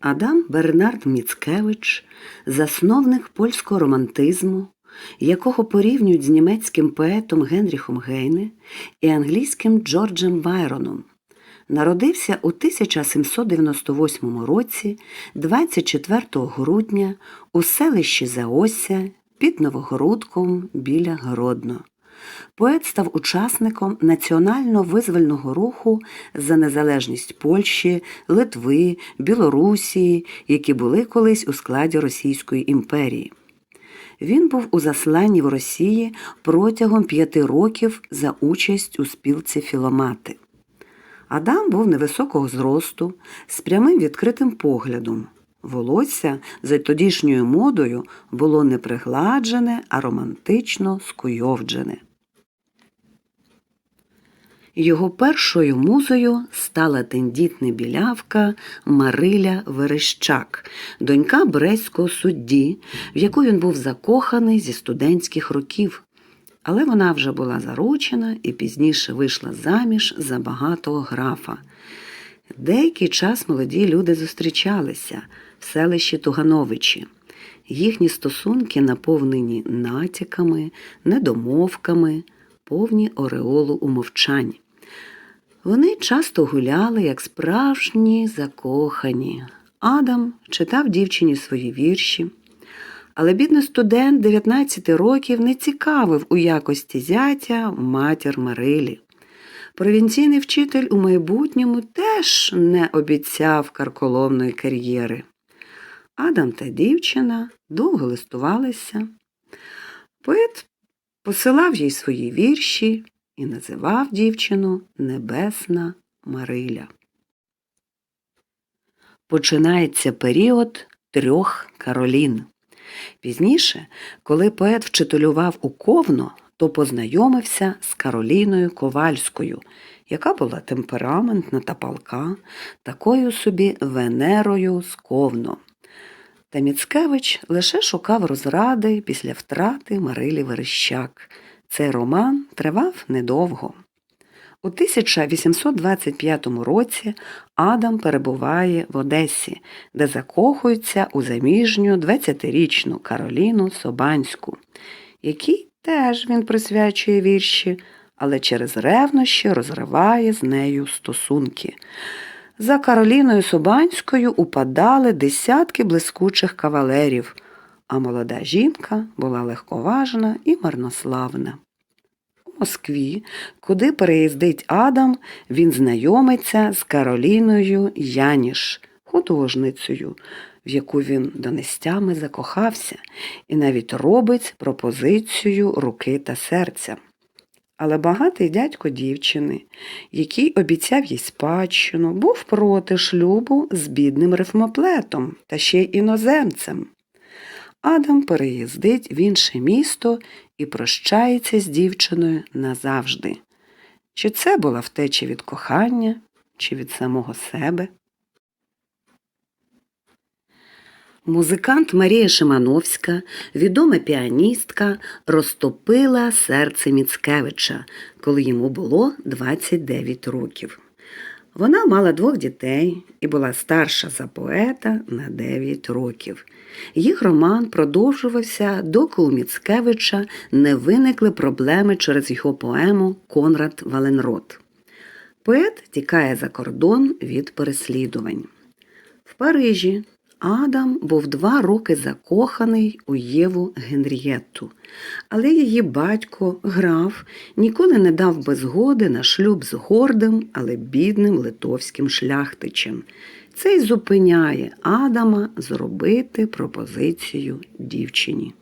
Адам Бернард Міцкевич, засновник польського романтизму, якого порівнюють з німецьким поетом Генріхом Гейне і англійським Джорджем Байроном, народився у 1798 році 24 грудня у селищі Заося під Новогородком біля Гродно. Поет став учасником національно-визвольного руху за незалежність Польщі, Литви, Білорусії, які були колись у складі Російської імперії. Він був у засланні в Росії протягом п'яти років за участь у спілці Філомати. Адам був невисокого зросту, з прямим відкритим поглядом. Волосся за тодішньою модою було не пригладжене, а романтично скуйовджене. Його першою музою стала тендітна білявка Мариля Верещак, донька Брестського судді, в яку він був закоханий зі студентських років. Але вона вже була заручена і пізніше вийшла заміж за багатого графа. Деякий час молоді люди зустрічалися в селищі Тугановичі. Їхні стосунки наповнені натяками, недомовками, повні ореолу умовчань. Вони часто гуляли, як справжні закохані. Адам читав дівчині свої вірші, але бідний студент 19 років не цікавив у якості зятя матір Марилі. Провінційний вчитель у майбутньому теж не обіцяв карколомної кар'єри. Адам та дівчина довго листувалися. Поет посилав їй свої вірші і називав дівчину Небесна Мариля. Починається період трьох Каролін. Пізніше, коли поет вчителював у Ковно, то познайомився з Кароліною Ковальською, яка була темпераментна та палка, такою собі Венерою з Ковно. Та Міцкевич лише шукав розради після втрати Марилі Верещак. Цей роман тривав недовго. У 1825 році Адам перебуває в Одесі, де закохується у заміжню 20-річну Кароліну Собанську, якій теж він присвячує вірші, але через ревнощі розриває з нею стосунки. За Кароліною Собанською упадали десятки блискучих кавалерів, а молода жінка була легковажна і марнославна. У Москві, куди переїздить Адам, він знайомиться з Кароліною Яніш, художницею, в яку він донестями закохався, і навіть робить пропозицію руки та серця. Але багатий дядько дівчини, який обіцяв їй спадщину, був проти шлюбу з бідним рифмоплетом та ще й іноземцем. Адам переїздить в інше місто і прощається з дівчиною назавжди. Чи це була втеча від кохання, чи від самого себе? Музикант Марія Шимановська, відома піаністка, розтопила серце Міцкевича, коли йому було 29 років. Вона мала двох дітей і була старша за поета на 9 років. Їх роман продовжувався, доки у Міцкевича не виникли проблеми через його поему Конрад Валенрот. Поет тікає за кордон від переслідувань. В Парижі Адам був два роки закоханий у Єву Генрієтту, але її батько, граф, ніколи не дав би згоди на шлюб з гордим, але бідним литовським шляхтичем. Це й зупиняє Адама зробити пропозицію дівчині.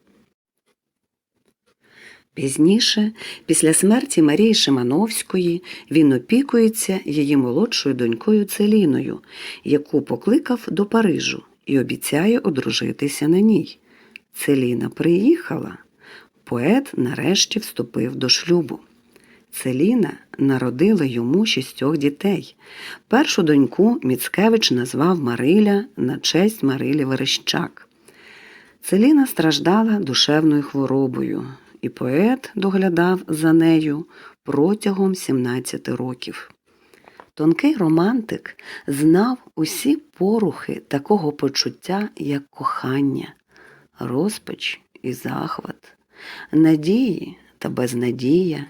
Пізніше, після смерті Марії Шимановської, він опікується її молодшою донькою Целіною, яку покликав до Парижу і обіцяє одружитися на ній. Целіна приїхала. Поет нарешті вступив до шлюбу. Целіна народила йому шістьох дітей. Першу доньку Міцкевич назвав Мариля на честь Марилі Верещак. Целіна страждала душевною хворобою, і поет доглядав за нею протягом 17 років. Тонкий романтик знав усі порухи такого почуття, як кохання, розпач і захват, надії та безнадія,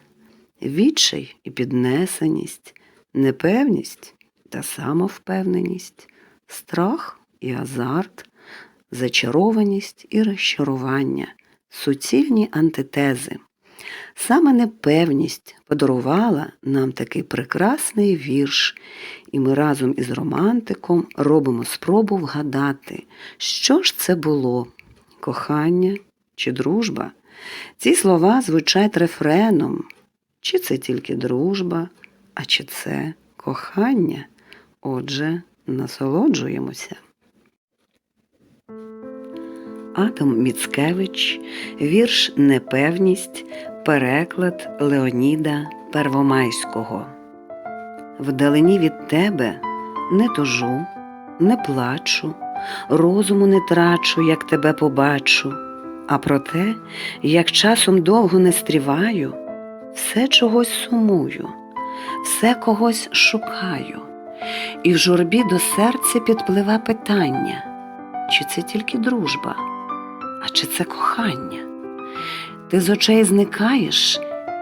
відчай і піднесеність, непевність та самовпевненість, страх і азарт, зачарованість і розчарування, суцільні антитези. Саме непевність подарувала нам такий прекрасний вірш, і ми разом із романтиком робимо спробу вгадати, що ж це було кохання чи дружба. Ці слова звучать рефреном, чи це тільки дружба, а чи це кохання. Отже, насолоджуємося. Атом Міцкевич, вірш Непевність, переклад Леоніда Первомайського. Вдалині від тебе не тужу, не плачу, розуму не трачу, як тебе побачу, а проте, як часом довго не стріваю, все чогось сумую, все когось шукаю, і в журбі до серця підпливе питання, чи це тільки дружба, а чи це кохання? Ти з очей зникаєш,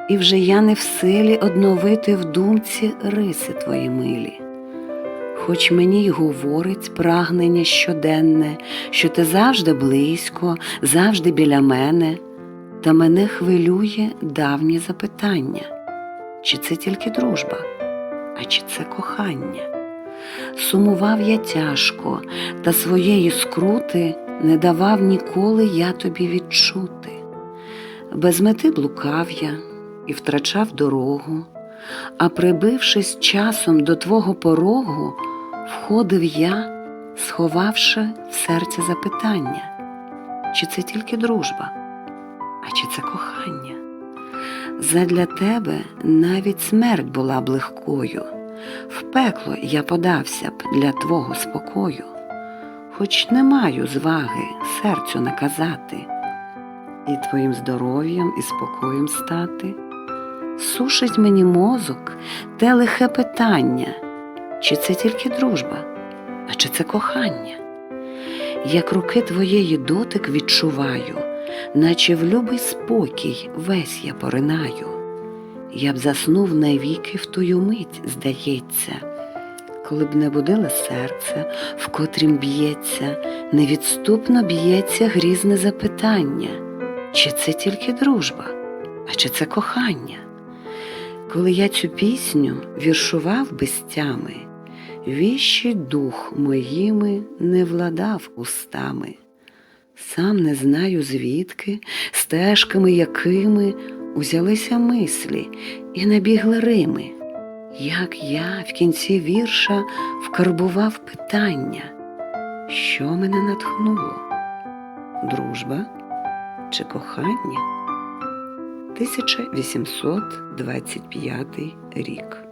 і вже я не в силі одновити в думці риси твої милі. Хоч мені й говорить прагнення щоденне, що ти завжди близько, завжди біля мене, та мене хвилює давнє запитання, чи це тільки дружба, а чи це кохання? Сумував я тяжко, та своєї скрути не давав ніколи я тобі відчути. Без мети блукав я і втрачав дорогу, а прибившись часом до твого порогу, входив я, сховавши в серці запитання, чи це тільки дружба, а чи це кохання? Задля тебе навіть смерть була б легкою, в пекло я подався б для твого спокою, хоч не маю зваги серцю наказати і твоїм здоров'ям і спокоєм стати. Сушить мені мозок те лихе питання, чи це тільки дружба, а чи це кохання? Як руки твоєї дотик відчуваю, наче в любий спокій весь я поринаю. Я б заснув навіки в тую мить, здається, коли б не будило серце, в котрім б'ється, невідступно б'ється грізне запитання, чи це тільки дружба, а чи це кохання? Коли я цю пісню віршував безтями, віщий дух моїми не владав устами. Сам не знаю звідки, стежками якими узялися мислі і набігли рими, як я в кінці вірша вкарбував питання, що мене натхнуло? Дружба чи кохання? 1825 рік.